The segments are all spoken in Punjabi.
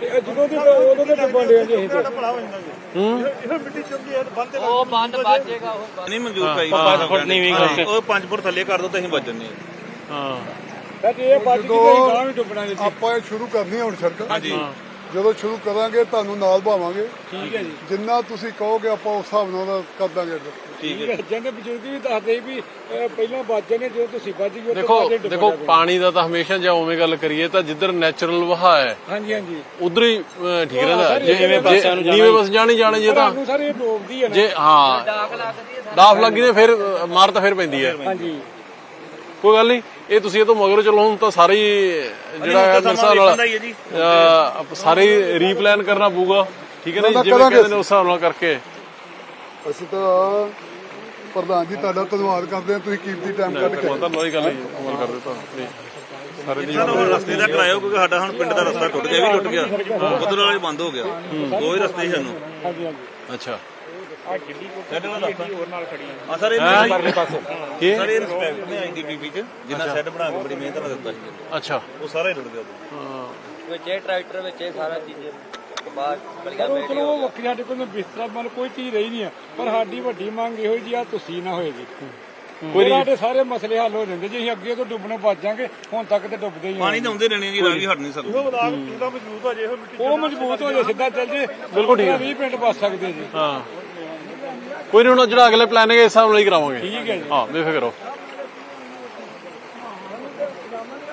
ਤੇ ਜਦੋਂ ਦੀ ਉਦੋਂ ਦੇ ਡੁੱਬਣ ਦੇ ਜੀ ਅਸੀਂ ਤੇ। ਉਹ ਬੰਦ ਬਾਜੇਗਾ ਉਹ ਨਹੀਂ ਮਨਜ਼ੂਰ ਕਰਾਈ ਪੰਜ ਫੁੱਟ ਨੀਵੀਂ ਕਰਕੇ। ਉਹ 5 ਫੁੱਟ ਥੱਲੇ ਕਰ ਦੋ ਤਾਂ ਅਸੀਂ ਵੱਜਣੇ ਹਾਂ। ਤੇ ਇਹ ਬੱਜ ਕੇ ਅਸੀਂ ਗਾਂ ਵੀ ਡੁੱਬਣਾ ਜੀ ਆਪਾਂ ਇਹ ਸ਼ੁਰੂ ਕਰਨੀ ਹੈ ਹੁਣ ਸੜਕ। ਹਾਂਜੀ। ਜਦੋਂ ਸ਼ੁਰੂ ਕਰਾਂਗੇ ਤੁਹਾਨੂੰ ਨਾਲ ਭਾਵਾਂਗੇ। ਠੀਕ ਹੈ ਜੀ। ਜਿੰਨਾ ਤੁਸੀਂ ਕਹੋਗੇ ਆਪਾਂ ਉਸ ਹਿਸਾਬ ਨਾਲ ਉਹਦਾ ਕਰ ਦਾਂਗੇ ਅੱਗੇ। ਠੀਕ ਹੈ ਜਾਂਦੇ ਬਜ਼ੁਰਗ ਵੀ ਦੱਸਦੇ ਵੀ ਪਹਿਲਾਂ ਵੱਜੇ ਨੇ ਜਦੋਂ ਤੁਸੀਂ ਵੱਜ ਗਏ ਦੇਖੋ ਦੇਖੋ ਪਾਣੀ ਦਾ ਤਾਂ ਹਮੇਸ਼ਾ ਜੇ ਉਵੇਂ ਗੱਲ ਕਰੀਏ ਤਾਂ ਜਿੱਧਰ ਨੈਚੁਰਲ ਵਹਾ ਹੈ ਹਾਂਜੀ ਹਾਂਜੀ। ਉਧਰ ਹੀ ਠੀਕ ਰਹਿੰਦਾ। ਜਿਵੇਂ ਪਾਸਿਆਂ ਨੂੰ ਨੀਵੇਂ ਬਸ ਜਾਣੀ ਜਾਣੇ ਜੇ ਤਾਂ ਸਰ ਇਹ ਡੋਬਦੀ ਹੈ ਨਾ। ਜੇ ਹਾਂ। ਡਾਕ ਲੱਗਦੀ ਹੈ ਡਾਫ ਲੱਗੀ ਨੇ ਫਿਰ ਮਾਰ ਤਾਂ ਫਿਰ ਪੈਂਦੀ ਹੈ। ਹਾਂਜੀ। ਕੋਈ ਗੱਲ ਨਹੀਂ ਇਹ ਤੁਸੀਂ ਇਹ ਤੋਂ ਮਗਰ ਚਲੋ ਹੁਣ ਤਾਂ ਸਾਰੇ ਹੀ ਜਿਹੜਾ ਹੈ ਮੇਰੇ ਹਿਸਾਬ ਨਾਲ ਹੀ ਹੈ ਜੀ। ਅਹ, ਸਾਰੇ ਰੀਪਲਾਨ ਕਰਨਾ ਪਊਗਾ। ਠੀਕ ਹੈ ਨਾ ਜਿਵੇਂ ਕਹਿੰਦੇ ਨੇ ਉਸ ਹਿਸਾਬ ਨਾਲ ਕਰਕੇ। ਅਸੀਂ ਤਾਂ ਪ੍ਰਧਾਨ ਜੀ ਤੁਹਾਡਾ ਧੰਨਵਾਦ ਕਰਦੇ ਹਾਂ ਤੁਸੀਂ ਕੀਮਤੀ ਟਾਈਮ ਕੱਢ ਕੇ ਤਾਂ ਲੋਈ ਗੱਲ ਹੈ ਅਮਲ ਕਰ ਦਿੱਤਾ ਨਹੀਂ ਸਾਰੇ ਦੀ ਸਾਨੂੰ ਹੁਣ ਰਸਤੇ ਦਾ ਕਰਾਇਓ ਕਿਉਂਕਿ ਸਾਡਾ ਹੁਣ ਪਿੰਡ ਦਾ ਰਸਤਾ ਟੁੱਟ ਗਿਆ ਵੀ ਟੁੱਟ ਗਿਆ। ਉਧਰ ਵਾਲੇ ਬੰਦ ਹੋ ਗਿਆ। ਦੋ ਹੀ ਰਸਤੇ ਸੀ ਸਾਨੂੰ। ਹਾਂਜੀ ਹਾਂਜੀ ਅੱਛਾ। ਸਾਡੇ ਵਾਲਾ ਰਸਤਾ ਹੋਰ ਨਾਲ ਖੜੀਆਂ ਆ ਸਰ ਇਹ ਪਰਲੇ ਪਾਸੇ। ਕੀ? ਸਰ ਇਹ ਰਿਸਪੈਕਟ ਨੇ ਆਈਡੀਪੀ ਚ ਜਿੰਨਾ ਸ਼ੈੱਡ ਬਣਾ ਕੇ ਬੜੀ ਮਿਹਨਤ ਨਾਲ ਦਿੱਤਾ ਸੀ। ਅੱਛਾ। ਉਹ ਸਾਰਾ ਹੀ ਟੁੱਟ ਗਿਆ। ਉਦੋਂ। ਹਾਂ। ਵਿੱਚ ਇਹ ਟਰੈਕਟਰ ਵਿੱਚ ਇਹ ਸਾਰਾ ਚੀਜ਼ ਬਾਹਰ ਬਲੀਆਂ ਚਲੋ ਬੈਠੀ ਚਲੋ ਉਹ ਵੱਖਰੀ ਸਾਡੇ ਕੋਲ ਬਿਸਤਰਾ ਮਤਲਬ ਕੋਈ ਚੀਜ਼ ਰਹੀ ਨਹੀਂ ਆ ਪਰ ਸਾਡੀ ਵੱਡੀ ਮੰਗ ਇਹੋ ਜੀ ਆ ਤੁਸੀਂ ਨਾ ਹੋਏਗੀ। ਕੋਈ ਸਾਡੇ ਸਾਰੇ ਮਸਲੇ ਹੱਲ ਹੋ ਜਾਂਦੇ। ਜੇ ਅਸੀਂ ਅੱਗੇ ਤੋਂ ਡੁੱਬਣੋਂ ਬਚ ਜਾਾਂਗੇ ਹੁਣ ਤੱਕ ਤੇ ਡੁੱਬਦੇ ਹੀ ਆ ਪਾਣੀ ਤਾਂ ਆਉਂਦੇ ਰਹਿਣੇ ਜੀ ਰਾਵੀ ਹਟ ਨਹੀਂ ਸਕਦਾ। ਉਹ ਮਜ਼ਬੂਤ ਹੋ ਜਾ ਸਿੱਧਾ ਚੱਲ ਜੇ। ਬਿਲਕੁਲ ਠੀਕ ਹੈ। 20 ਪਿੰਡ ਬਚ ਸਕਦੇ ਜੀ। ਹਾਂ। ਕੋਈ ਨਹੀਂ ਹੁਣ ਜਿਹੜਾ ਅਗਲੇ ਪਲਾਨ ਹੈ ਇਸ ਹਿਸਾਬ ਨਾਲ ਹੀ ਕਰਾਵਾਂਗੇ। ਠੀਕ ਹੈ ਜੀ। ਹਾਂ ਬੇਫਿਕਰ ਰਹੋ।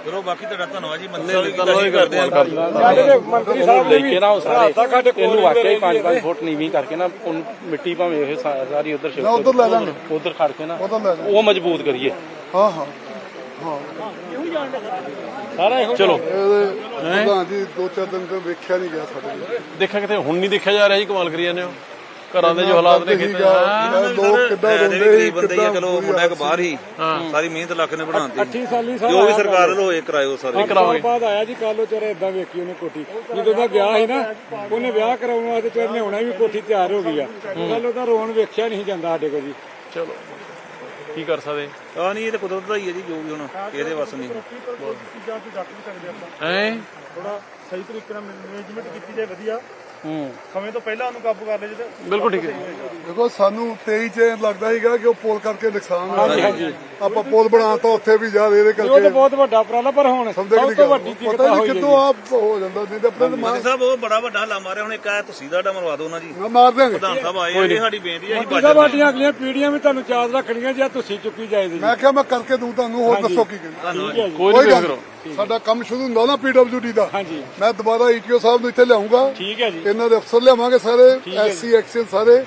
ਚਲੋ ਬਾਕੀ ਤੁਹਾਡਾ ਧੰਨਵਾਦ ਜੀ। ਮੰਨੇ ਨਹੀਂ, ਧੰਨਵਾਦ ਕਰਦੇ ਹਾਂ। ਸਾਡੇ ਦੇ ਮੰਤਰੀ ਸਾਹਿਬ ਨੇ ਵੀ ਨਾ ਉਹ ਸਾਰੇ। ਰਾਤਾਂ ਸਾਡੇ ਕੋਲ ਇਹਨੂੰ ਵਾਕਿਆ ਹੀ ਰਹਿੰਦੇ 5-5 ਫੁੱਟ ਨੀਵੀਂ ਕਰਕੇ ਨਾ ਮਿੱਟੀ ਭਾਵੇਂ ਇਹ ਸਾਰੀ ਉਧਰ ਨਾ ਉੱਧਰ ਲੈ ਲਾਂਗੇ ਉਧਰ ਖੜ ਕੇ ਨਾ ਲੈ ਉਹ ਮਜ਼ਬੂਤ ਕਰੀਏ। ਹਾਂ ਹਾਂ। ਹਾਂ। ਸਾਰਾ ਇਹੋ ਚਲੋ। ਇਹਦੇ ਪ੍ਰਧਾਨ ਜੀ ਦੋ ਚਾਰ ਦਿਨ ਤੋਂ ਵੇਖਿਆ ਨਹੀਂ ਗਿਆ ਸਾਡੇ ਦੇਖਿਆ ਕਿਤੇ ਹੁਣ ਨਹੀਂ ਦੇਖਿਆ ਜਾ ਰਿਹਾ ਜੀ ਕਮਾਲ ਕਰੀ ਜਾਂਦੇ ਹੋ। ਘਰਾਂ ਦੇ ਜੋ ਹਾਲਾਤ ਨੇ ਕਿਤੇ ਲੋਕ ਕਿੱਦਾਂ ਹੈ ਤੇ ਵੀ ਰੋਂਦੇ ਸੀ ਬੰਦੇ ਹੀ ਚਲੋ ਮੁੰਡਾ ਇੱਕ ਬਾਹਰ ਹੀ ਸਾਰੀ ਮਿਹਨਤ ਲੱਖ ਨੇ ਬਣਾਉਂਦੀ 28 ਸਾਲੀ ਸਾਲ ਜੋ ਵੀ ਸਰਕਾਰ ਵੱਲੋਂ ਹੋਏ ਕਰਾਇਓ ਸਾਰੇ। ਸਾਲ ਬਾਅਦ ਆਇਆ ਜੀ ਕਾਲੋ ਚਿਹਰਾ ਇਦਾਂ ਵੇਖੀ ਉਹਨੇ ਕੋਠੀ। ਜਦੋਂ ਦਾ ਗਿਆ ਸੀ ਨਾ ਉਹਨੇ ਵਿਆਹ ਕਰਾਉਣ ਵਾਸਤੇ ਚਿਹਰੇ ਨੇ ਹੋਣਾ ਵੀ ਕੋਠੀ ਤਿਆਰ ਹੋ ਗਈ ਆ। ਗੱਲ ਉਹਦਾ ਰੋਣ ਵੇਖਿਆ ਨਹੀਂ ਜਾਂਦਾ ਸਾਡੇ ਕੋਲ ਜੀ। ਚਲੋ। ਕੀ ਕਰ ਸਕਦੇ? ਆ ਨਹੀਂ ਇਹ ਤਾਂ ਕੁਦਰਤ ਦਾ ਹੀ ਹੈ ਜੀ ਜੋ ਵੀ ਹੁਣ ਇਹਦੇ ਵੱਸ ਨਹੀਂ। ਐ ਥੋੜਾ ਸਹੀ ਤਰੀਕੇ ਨਾਲ ਮੈਨੇਜਮੈਂਟ ਕੀਤੀ ਜਾਏ ਵਧੀਆ। ਸਮੇਂ ਤੋਂ ਪਹਿਲਾਂ ਉਹਨੂੰ ਕਾਬੂ ਕਰ ਲਿਆ ਜੇ ਬਿਲਕੁਲ ਠੀਕ ਹੈ। ਦੇਖੋ ਸਾਨੂੰ 23 ਚ ਲੱਗਦਾ ਸੀਗਾ ਕਿ ਉਹ ਪੁਲ ਕਰਕੇ ਨੁਕਸਾਨ ਹੋਇਆ। ਆਪਾਂ ਪੁਲ ਬਣਾਤਾ ਉੱਥੇ ਵੀ ਜਾ ਇਹਦੇ ਉਹ ਤਾਂ ਕਰਕੇ ਬਹੁਤ ਵੱਡਾ ਉਪਰਾਲਾ ਪਰ ਹੁਣ ਸਭ ਸਮਝੇ ਕਿ ਤੋਂ ਵੱਡੀ ਪਤਾ ਦਿੱਕਤ ਨਹੀਂ ਹੋਈ ਹੈ ਕਿੱਥੋਂ ਆ ਹੋ ਜਾਂਦਾ ਨਹੀਂ ਤਾਂ ਆਪਣੇ ਤਾਂ ਮਾਨ ਸਾਹਿਬ ਉਹ ਬੜਾ ਵੱਡਾ ਹੱਲਾ ਮਾਰਿਆ ਹੁਣ ਇੱਕ ਆ ਤੁਸੀਂ ਦਾ ਮਰਵਾ ਦਿਓ ਨਾ ਜੀ ਮਾਰ- ਮਾਰ ਦਿਆਂਗੇ। ਪ੍ਰਧਾਨ ਸਾਹਿਬ ਆਏ ਆ, ਇਹ ਸਾਡੀ ਬੇਨਤੀ ਹੈ ਅਸੀਂ ਜੀ ਸਾਹਿਬ ਸਾਡੀਆਂ ਅਗਲੀਆਂ ਪੀੜ੍ਹੀਆਂ ਵੀ ਤੁਹਾਨੂੰ ਯਾਦ ਰੱਖਣੀਆਂ ਜੇ ਤੁਸੀਂ ਚੁੱਕੀ ਜਾਏ ਜੀ। ਮੈਂ ਕਿਹਾ ਮੈਂ ਕਰਕੇ ਦੂੰ ਤੁਹਾਨੂੰ ਹੋਰ ਦੱਸੋ ਕੀ ਕਰੀ ਕੋਈ ਗੱਲ ਨਹੀਂ। ਸਾਡਾ ਕੰਮ ਸ਼ੁਰੂ ਹੁੰਦਾ ਨਾ ਪੀਡਬਲਯੂਡੀ ਦਾ। ਹਾਂਜੀ। ਮੈਂ ਦੁਬਾਰਾ ਈਟੀਓ ਸਾਹਿਬ ਨੂੰ ਇੱਥੇ ਲਿਆਉਂਗਾ। ਠੀਕ ਹੈ ਜੀ। ਇਹਨਾਂ ਦੇ ਅਫਸਰ ਲਿਆਵਾਂਗੇ ਸਾਰੇ ਐਸਸੀ ਐਕਸ਼ਨ ਸਾਰੇ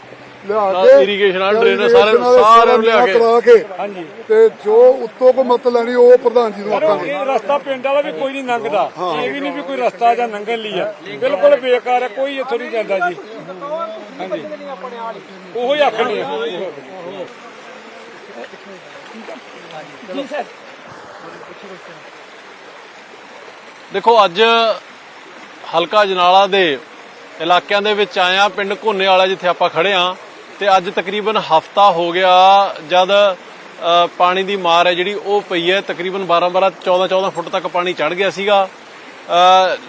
ਲਿਆ ਕੇ irrigation ਵਾਲੇ, drainer ਸਾਰੇ- ਨੂੰ ਲਿਆ ਕੇ। ਕਰਾ ਕੇ। ਹਾਂਜੀ। ਤੇ ਜੋ ਉੱਤੋਂ ਕੋ ਮਤ ਲੈਣੀ ਉਹ ਪ੍ਰਧਾਨ ਜੀ ਨੂੰ ਆਖਾਂਗੇ। ਇਹ ਰਸਤਾ ਪਿੰਡ ਵਾਲਾ ਵੀ ਕੋਈ ਨਹੀਂ ਲੰਘਦਾ ਇਹ ਵੀ ਨਹੀਂ ਵੀ ਕੋਈ ਰਸਤਾ ਜਾਂ ਲੰਘਣ ਲਈ ਆ। ਬਿਲਕੁਲ ਬੇਕਾਰ ਹੈ ਕੋਈ ਇੱਥੋਂ ਨਹੀਂ ਜਾਂਦਾ ਜੀ। ਹਾਂਜੀ। ਉਹੋ ਹੀ ਆਖਣੀ ਆ। ਜੀ ਸਰ। ਦੇਖੋ, ਅੱਜ ਹਲਕਾ ਜਨਾਲਾ ਦੇ ਇਲਾਕਿਆਂ ਦੇ ਵਿੱਚ ਆਇਆ ਪਿੰਡ ਘੋਨੇ ਵਾਲਾ ਜਿੱਥੇ ਆਪਾਂ ਖੜੇ ਆ ਤੇ ਅੱਜ ਤਕਰੀਬਨ ਹਫਤਾ ਹੋ ਗਿਆ ਜਦ ਪਾਣੀ ਦੀ ਮਾਰ ਹੈ ਜਿਹੜੀ, ਉਹ ਪਈ ਹੈ। ਤਕਰੀਬਨ 12 12 14 14 ਫੁੱਟ ਤੱਕ ਪਾਣੀ ਚੜ ਗਿਆ ਸੀਗਾ।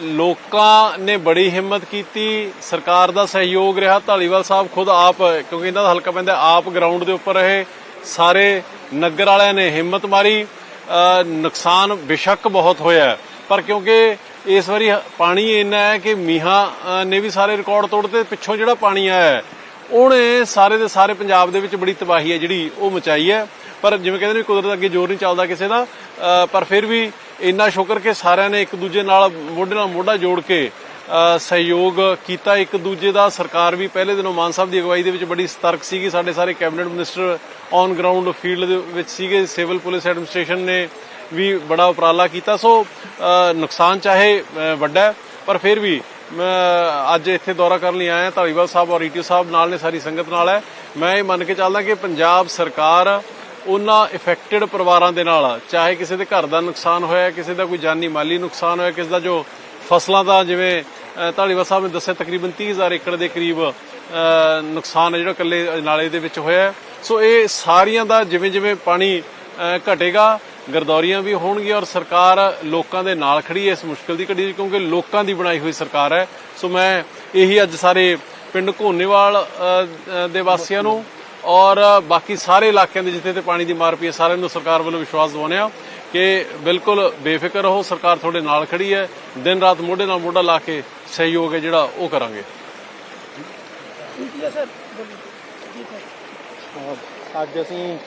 ਲੋਕਾਂ ਨੇ ਬੜੀ ਹਿੰਮਤ ਕੀਤੀ। ਸਰਕਾਰ ਦਾ ਸਹਿਯੋਗ ਰਿਹਾ। ਢਾਲੀਵਾਲ ਸਾਹਿਬ ਖੁਦ ਆਪ, ਕਿਉਂਕਿ ਇਹਨਾਂ ਦਾ ਹਲਕਾ ਪੈਂਦਾ, ਆਪ ਗਰਾਊਂਡ ਦੇ ਉੱਪਰ ਰਹੇ। ਸਾਰੇ ਨਗਰ ਵਾਲਿਆਂ ਨੇ ਹਿੰਮਤ ਮਾਰੀ। ਨੁਕਸਾਨ ਬੇਸ਼ੱਕ ਬਹੁਤ ਹੋਇਆ ਪਰ ਕਿਉਂਕਿ ਇਸ ਵਾਰੀ ਪਾਣੀ ਇੰਨਾ ਹੈ ਕਿ ਮੀਹਾਂ ਨੇ ਵੀ ਸਾਰੇ ਰਿਕਾਰਡ ਤੋੜਤੇ ਪਿੱਛੋਂ ਜਿਹੜਾ ਪਾਣੀ ਆਇਆ ਉਹਨੇ ਸਾਰੇ ਦੇ ਸਾਰੇ ਪੰਜਾਬ ਦੇ ਵਿੱਚ ਬੜੀ ਤਬਾਹੀ ਹੈ ਜਿਹੜੀ ਉਹ ਮਚਾਈ ਹੈ। ਪਰ ਜਿਵੇਂ ਕਹਿੰਦੇ ਨੇ ਕੁਦਰਤ ਅੱਗੇ ਜ਼ੋਰ ਨਹੀਂ ਚੱਲਦਾ ਕਿਸੇ ਦਾ ਪਰ ਫਿਰ ਵੀ ਇੰਨਾ ਸ਼ੁਕਰ ਕਿ ਸਾਰਿਆਂ ਨੇ ਇੱਕ ਦੂਜੇ ਨਾਲ ਮੋਢੇ ਨਾਲ ਮੋਢਾ ਜੋੜ ਕੇ ਸਹਿਯੋਗ ਕੀਤਾ। ਇੱਕ ਦੂਜੇ ਦਾ ਸਰਕਾਰ ਵੀ ਪਹਿਲੇ ਦਿਨੋਂ ਮਾਨ ਸਾਹਿਬ ਦੀ ਅਗਵਾਈ ਦੇ ਵਿੱਚ ਬੜੀ ਸਤਰਕ ਸੀਗੀ। ਸਾਡੇ ਸਾਰੇ cabinet minister on ground field ਦੇ ਵਿੱਚ ਸੀਗੇ। ਸਿਵਲ ਪੁਲਿਸ ਐਡਮਿਨਿਸਟ੍ਰੇਸ਼ਨ ਨੇ ਵੀ ਬੜਾ ਉਪਰਾਲਾ ਕੀਤਾ, ਸੋ ਨੁਕਸਾਨ ਚਾਹੇ ਵੱਡਾ ਪਰ ਫਿਰ ਵੀ ਮੈਂ ਅੱਜ ਇੱਥੇ ਦੌਰਾ ਕਰਨ ਲਈ ਆਇਆ, ਧਾਲੀਵਾਲ ਸਾਹਿਬ ਔਰ ਈਟੀਓ ਸਾਹਿਬ ਨਾਲ ਨੇ, ਸਾਰੀ ਸੰਗਤ ਨਾਲ ਹੈ। ਮੈਂ ਇਹ ਮੰਨ ਕੇ ਚੱਲਦਾ ਕਿ ਪੰਜਾਬ ਸਰਕਾਰ ਉਹਨਾਂ ਇਫੈਕਟਡ ਪਰਿਵਾਰਾਂ ਦੇ ਨਾਲ, ਚਾਹੇ ਕਿਸੇ ਦੇ ਘਰ ਦਾ ਨੁਕਸਾਨ ਹੋਇਆ, ਕਿਸੇ ਦਾ ਕੋਈ ਜਾਨੀ ਮਾਲੀ ਨੁਕਸਾਨ ਹੋਇਆ, ਕਿਸੇ ਦਾ ਜੋ ਫਸਲਾਂ ਦਾ, ਜਿਵੇਂ ਧਾਲੀਵਾਲ ਸਾਹਿਬ ਨੇ ਦੱਸਿਆ, ਤਕਰੀਬਨ 30000 ਏਕੜ ਦੇ ਕਰੀਬ ਨੁਕਸਾਨ ਹੈ ਜਿਹੜਾ ਕੱਲੇ ਨਾਲੇ ਦੇ ਵਿੱਚ ਹੋਇਆ ਸੋ ਇਹ ਸਾਰੀਆਂ ਦਾ ਜਿਵੇਂ ਜਿਵੇਂ ਪਾਣੀ ਘਟੇਗਾ ਗਰਦੌਰੀਆਂ ਵੀ ਹੋਣਗੀਆਂ ਔਰ ਸਰਕਾਰ ਲੋਕਾਂ ਦੇ ਨਾਲ ਖੜੀ ਹੈ ਇਸ ਮੁਸ਼ਕਲ ਦੀ ਘੜੀ ਕਿਉਂਕਿ ਲੋਕਾਂ ਦੀ ਬਣਾਈ ਹੋਈ ਸਰਕਾਰ ਹੈ। ਸੋ ਮੈਂ ਇਹੀ ਅੱਜ ਸਾਰੇ ਪਿੰਡ ਘੋਨੇਵਾਲ ਦੇ ਵਾਸੀਆਂ ਨੂੰ ਔਰ ਬਾਕੀ ਸਾਰੇ ਇਲਾਕਿਆਂ ਦੇ ਜਿੱਥੇ ਤੇ ਪਾਣੀ ਦੀ ਮਾਰ ਪਈ ਹੈ ਸਾਰਿਆਂ ਨੂੰ ਸਰਕਾਰ ਵੱਲੋਂ ਵਿਸ਼ਵਾਸ ਦਿਵਾਉਂਦੇ ਕਿ ਬਿਲਕੁਲ ਬੇਫਿਕਰ ਰਹੋ ਸਰਕਾਰ ਤੁਹਾਡੇ ਨਾਲ ਖੜੀ ਹੈ। ਦਿਨ ਰਾਤ ਮੋਢੇ ਨਾਲ ਮੋਢਾ ਲਾ ਕੇ ਸਹਿਯੋਗ ਹੈ ਜਿਹੜਾ ਉਹ ਕਰਾਂਗੇ। ਅੱਜ ਅਸੀਂ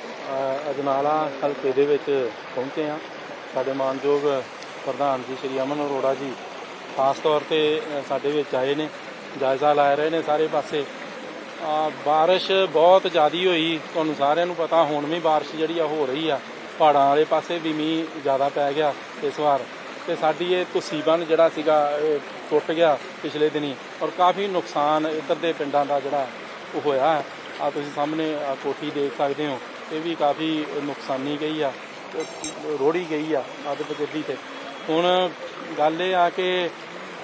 ਅਜਨਾਲਾ ਹਲਕੇ ਦੇ ਵਿੱਚ ਪਹੁੰਚੇ ਹਾਂ। ਸਾਡੇ ਮਾਨਯੋਗ ਪ੍ਰਧਾਨ ਜੀ ਸ਼੍ਰੀ ਅਮਨ ਅਰੋੜਾ ਜੀ ਖਾਸ ਤੌਰ ਤੇ ਸਾਡੇ ਵਿੱਚ ਆਏ ਨੇ ਜਾਇਜ਼ਾ ਲੈ ਰਹੇ ਨੇ ਸਾਰੇ ਪਾਸੇ। ਅਹ, ਬਾਰਿਸ਼ ਬਹੁਤ ਜ਼ਿਆਦੀ ਹੋਈ ਤੁਹਾਨੂੰ ਸਾਰਿਆਂ ਨੂੰ ਪਤਾ ਹੁਣ ਵੀ ਬਾਰਿਸ਼ ਜਿਹੜੀ ਆ ਹੋ ਰਹੀ ਆ। ਪਹਾੜਾਂ ਵਾਲੇ ਪਾਸੇ ਵੀ ਮੀਂਹ ਜ਼ਿਆਦਾ ਪੈ ਗਿਆ ਇਸ ਵਾਰ। ਤੇ ਸਾਡੀ ਇਹ ਤੁਸੀਬਨ ਜਿਹੜਾ ਸੀਗਾ ਟੁੱਟ ਗਿਆ ਪਿਛਲੇ ਦਿਨੀ। ਔਰ ਕਾਫੀ ਨੁਕਸਾਨ ਇੱਧਰ ਦੇ ਪਿੰਡਾਂ ਦਾ ਜਿਹੜਾ ਉਹ ਹੋਇਆ ਆ ਤੁਸੀਂ ਸਾਹਮਣੇ ਕੋਠੀ ਦੇਖ ਸਕਦੇ ਹੋ। ਇਹ ਵੀ ਕਾਫੀ ਨੁਕਸਾਨੀ ਗਈ ਆ ਉਹ ਰੋੜੀ ਗਈ ਆ ਅੱਧ ਬਜਦੀ ਤੇ। ਹੁਣ ਗੱਲ ਇਹ ਆ ਕਿ,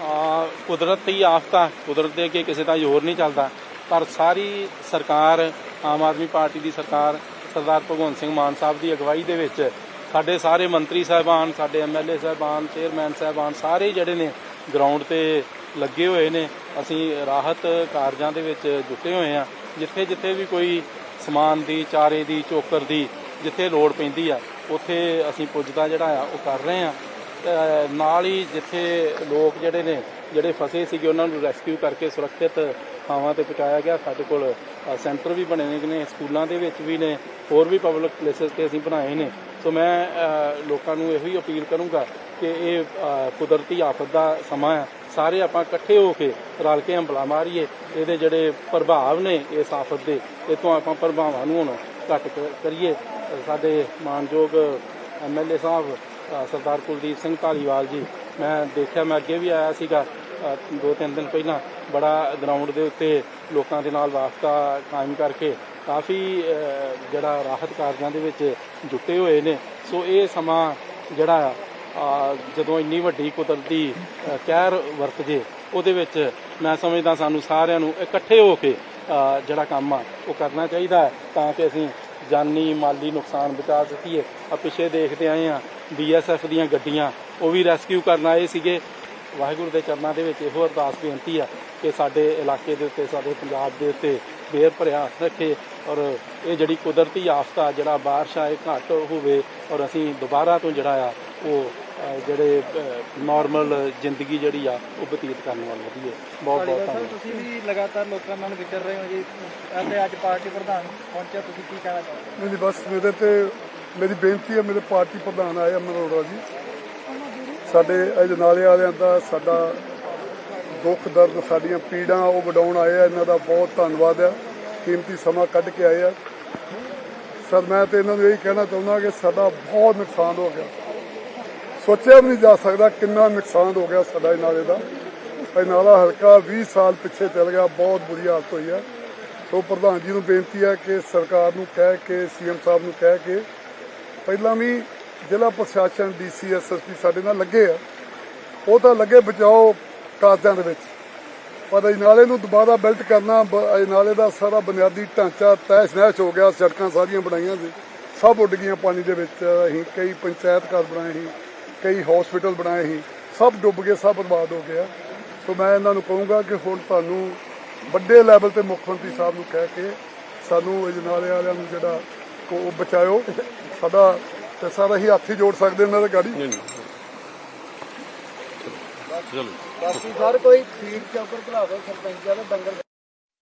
ਆ, ਕੁਦਰਤੀ ਆਫਤਾਂ ਕੁਦਰਤ ਦੇ ਅੱਗੇ ਕਿਸੇ ਦਾ ਜ਼ੋਰ ਨਹੀਂ ਚੱਲਦਾ। ਪਰ ਸਾਰੀ ਸਰਕਾਰ, ਆਮ ਆਦਮੀ ਪਾਰਟੀ ਦੀ ਸਰਕਾਰ, ਸਰਦਾਰ ਭਗਵੰਤ ਸਿੰਘ ਮਾਨ ਸਾਹਿਬ ਦੀ ਅਗਵਾਈ ਦੇ ਵਿੱਚ, ਸਾਡੇ ਸਾਰੇ ਮੰਤਰੀ ਸਾਹਿਬਾਨ, ਸਾਡੇ ਐਮਐਲਏ ਸਾਹਿਬਾਨ, ਚੇਅਰਮੈਨ ਸਾਹਿਬਾਨ, ਸਾਰੇ ਜਿਹੜੇ ਨੇ ਗਰਾਊਂਡ ਤੇ ਲੱਗੇ ਹੋਏ ਨੇ। ਅਸੀਂ ਰਾਹਤ ਕਾਰਜਾਂ ਦੇ ਵਿੱਚ ਜੁਟੇ ਹੋਏ ਆ। ਜਿੱਥੇ ਜਿੱਥੇ ਵੀ ਕੋਈ ਸਮਾਨ ਦੀ, ਚਾਰੇ ਦੀ, ਚੋਕਰ ਦੀ ਜਿੱਥੇ ਲੋੜ ਪੈਂਦੀ ਆ, ਉੱਥੇ ਅਸੀਂ ਪੁੱਜਦਾ ਜਿਹੜਾ ਆ, ਉਹ ਕਰ ਰਹੇ ਆ। ਨਾਲ ਹੀ ਜਿੱਥੇ ਲੋਕ ਜਿਹੜੇ ਨੇ, ਜਿਹੜੇ ਫਸੇ ਸੀਗੇ, ਉਹਨਾਂ ਨੂੰ ਰੈਸਕਿਊ ਕਰਕੇ ਸੁਰੱਖਿਅਤ ਥਾਵਾਂ ਤੇ ਪਹੁੰਚਾਇਆ ਗਿਆ। ਸਾਡੇ ਕੋਲ ਸੈਂਟਰ ਵੀ ਬਣੇ ਨੇ, ਸਕੂਲਾਂ ਦੇ ਵਿੱਚ ਵੀ ਨੇ, ਹੋਰ ਵੀ ਪਬਲਿਕ ਪਲੇਸਸ ਤੇ ਅਸੀਂ ਬਣਾਏ ਨੇ। ਸੋ ਮੈਂ ਲੋਕਾਂ ਨੂੰ ਇਹੋ ਹੀ ਅਪੀਲ ਕਰੂੰਗਾ ਕਿ ਇਹ ਕੁਦਰਤੀ ਆਫਤ ਦਾ ਸਮਾਂ ਹੈ ਸਾਰੇ ਆਪਾਂ ਇਕੱਠੇ ਹੋ ਕੇ ਰਲ ਕੇ ਹੰਬਲਾ ਮਾਰੀਏ। ਇਹਦੇ ਜਿਹੜੇ ਪ੍ਰਭਾਵ ਨੇ ਇਸ ਆਫਤ ਦੇ ਇਹ ਤੋਂ ਆਪਾਂ ਪ੍ਰਭਾਵਾਂ ਨੂੰ ਹੁਣ ਘੱਟ ਕ- ਕਰੀਏ। ਅ, ਸਾਡੇ ਮਾਨਯੋਗ ਐਮਐਲਏ ਸਾਹਿਬ ਸਰਦਾਰ ਕੁਲਦੀਪ ਸਿੰਘ ਢਾਲੀਵਾਲ ਜੀ ਮੈਂ ਦੇਖਿਆ ਮੈਂ ਅੱਗੇ ਵੀ ਆਇਆ ਸੀਗਾ। ਦੋ ਤਿੰਨ ਦਿਨ ਪਹਿਲਾਂ ਬੜਾ ਗਰਾਊਂਡ ਦੇ ਉੱਤੇ ਲੋਕਾਂ ਦੇ ਨਾਲ ਵਾਸਤਾ ਕਾਇਮ ਕਰਕੇ ਕਾਫੀ ਜਿਹੜਾ ਰਾਹਤ ਕਾਰਜਾਂ ਦੇ ਵਿੱਚ ਜੁਟੇ ਹੋਏ ਨੇ। ਸੋ ਇਹ ਸਮਾਂ ਜਿਹੜਾ ਜਦੋਂ ਇੰਨੀ ਵੱਡੀ ਕੁਦਰਤੀ ਕਹਿਰ ਵਰਤ ਜੇ ਉਹਦੇ ਵਿੱਚ ਮੈਂ ਸਮਝਦਾ ਸਾਨੂੰ ਸਾਰਿਆਂ ਨੂੰ ਇਕੱਠੇ ਹੋ ਕੇ ਜਿਹੜਾ ਕੰਮ ਆ, ਉਹ ਕਰਨਾ ਚਾਹੀਦਾ ਹੈ, ਤਾਂ ਕਿ ਅਸੀਂ ਜਾਨੀ ਮਾਲੀ ਨੁਕਸਾਨ ਬਚਾ ਸਕੀਏ। ਆ, ਪਿੱਛੇ ਦੇਖਦੇ ਆਏ ਆ ਬੀਐਸਐਫ ਦੀਆਂ ਗੱਡੀਆਂ, ਉਹ ਵੀ ਰੈਸਕਿਊ ਕਰਨ ਆਏ ਸੀਗੇ। ਵਾਹਿਗੁਰੂ ਦੇ ਚਰਨਾਂ ਦੇ ਵਿੱਚ ਇਹੋ ਅਰਦਾਸ ਬੇਨਤੀ ਆ ਕਿ ਸਾਡੇ ਇਲਾਕੇ ਦੇ ਉੱਤੇ, ਸਾਡੇ ਪੰਜਾਬ ਦੇ ਉੱਤੇ ਬੇਰ ਭਰਿਆ ਰੱਖੇ ਔਰ ਇਹ ਜਿਹੜੀ ਕੁਦਰਤੀ ਆਫ਼ਤ ਆ, ਜਿਹੜਾ ਬਾਰਿਸ਼ ਆਏ, ਘੱਟ ਹੋਵੇ ਔਰ ਅਸੀਂ ਦੁਬਾਰਾ ਤੋਂ ਜਿਹੜਾ ਆ ਉਹ ਜਿਹੜੇ ਨਾਰਮਲ ਜ਼ਿੰਦਗੀ ਜਿਹੜੀ ਆ ਉਹ ਬਤੀਤ ਕਰਨ ਵੱਲ ਵਧੀਏ ਬਹੁਤ ਬਹੁਤ ਧੰਨਵਾਦ। ਤੁਸੀਂ ਵੀ ਲਗਾਤਾਰ ਲੋਕਾਂ ਨਾਲ ਵਿਚਰ ਰਹੇ ਹੋ ਜੀ। ਅਤੇ ਅੱਜ ਪਾਰਟੀ ਪ੍ਰਧਾਨ ਪਹੁੰਚਿਆ ਤੁਸੀਂ ਕੀ ਕਹਿਣਾ ਚਾਹੋਗੇ? ਨਹੀਂ ਜੀ, ਬਸ ਮੇਰੇ ਤੇ ਮੇਰੀ ਬੇਨਤੀ ਹੈ ਮੇਰੇ ਪਾਰਟੀ ਪ੍ਰਧਾਨ ਆਏ ਅਮਰ ਅਰੋੜਾ ਜੀ। ਸਾਡੇ ਅਜਨਾਲੇ ਵਾਲਿਆਂ ਦਾ ਸਾਡਾ ਦੁੱਖ ਦਰਦ ਸਾਡੀਆਂ ਪੀੜਾਂ ਉਹ ਵਡਾਉਣ ਆਏ ਆ ਇਹਨਾਂ ਦਾ ਬਹੁਤ ਧੰਨਵਾਦ ਆ। ਕੀਮਤੀ ਸਮਾਂ ਕੱਢ ਕੇ ਆਏ ਆ। ਸਰ ਮੈਂ ਤੇ ਇਹਨਾਂ ਨੂੰ ਇਹੀ ਕਹਿਣਾ ਚਾਹੁੰਦਾ ਕਿ ਸਾਡਾ ਬਹੁਤ ਨੁਕਸਾਨ ਹੋ ਗਿਆ। ਸੋਚਿਆ ਵੀ ਨਹੀਂ ਜਾ ਸਕਦਾ ਕਿੰਨਾ ਨੁਕਸਾਨ ਹੋ ਗਿਆ ਸਾਡਾ ਇਹ ਨਾਲੇ ਦਾ। ਇਹ ਨਾਲਾ ਹਲਕਾ 20 ਸਾਲ ਪਿੱਛੇ ਚੱਲ ਗਿਆ, ਬਹੁਤ ਬੁਰੀ ਹਾਲਤ ਹੋਈ ਹੈ। ਸੋ ਪ੍ਰਧਾਨ ਜੀ ਨੂੰ ਬੇਨਤੀ ਹੈ ਕਿ ਸਰਕਾਰ ਨੂੰ ਕਹਿ ਕੇ, ਸੀਐਮ ਸਾਹਿਬ ਨੂੰ ਕਹਿ ਕੇ ਪਹਿਲਾਂ ਵੀ ਜ਼ਿਲ੍ਹਾ ਪ੍ਰਸ਼ਾਸਨ, ਡੀਸੀ ਐਸਐਸਪੀ ਸਾਡੇ ਨਾਲ ਲੱਗੇ ਆ। ਉਹ ਤਾਂ ਲੱਗੇ ਬਚਾਓ ਕਾਰਜਾਂ ਦੇ ਵਿੱਚ। ਪਰ ਇਹ ਨਾਲੇ ਨੂੰ ਦੁਬਾਰਾ ਬਿਲਟ ਕਰਨਾ ਇਹ ਨਾਲੇ ਦਾ ਸਾਰਾ ਬੁਨਿਆਦੀ ਢਾਂਚਾ ਤੈਸ਼ ਨਹਿਸ਼ ਹੋ ਗਿਆ, ਸੜਕਾਂ ਸਾਰੀਆਂ ਬਣਾਈਆਂ ਸੀ। ਸਭ ਉੱਡ ਗਈਆਂ ਪਾਣੀ ਦੇ ਵਿੱਚ। ਅਸੀਂ ਕਈ ਪੰਚਾਇਤ ਘਰ ਬਣਾਏ ਸੀ। ਕਈ ਹਸਪੀਟਲ ਬਣਾਏ ਸੀ ਸਭ ਡੁੱਬ ਗਏ ਸਭ ਬਰਬਾਦ ਹੋ ਗਿਆ ਸੋ ਮੈਂ ਇਹਨਾਂ ਨੂੰ ਕਹੂੰਗਾ ਕਿ ਹੁਣ ਤੁਹਾਨੂੰ ਵੱਡੇ ਲੈਵਲ ਤੇ ਮੁੱਖ ਮੰਤਰੀ ਸਾਹਿਬ ਨੂੰ ਕਹਿ ਕੇ ਸਾਨੂੰ ਇਹ ਨਾਲੇ ਵਾਲਿਆਂ ਨੂੰ ਜਿਹੜਾ ਉਹ ਬਚਾਇਓ। ਸਾਡਾ ਤੇ ਸਾਰਾ ਹੀ ਹੱਥ ਹੀ ਜੋੜ ਸਕਦੇ ਇਹਨਾਂ ਦੀ ਗਾੜੀ। ਚਲੋ। ਬਾਕੀ ਸਰ ਕੋਈ ਫੀਡ ਚੌਕਰ ਦਿਓ ਸਰਪੰਚਾਂ ਦਾ ਡੰਗਰ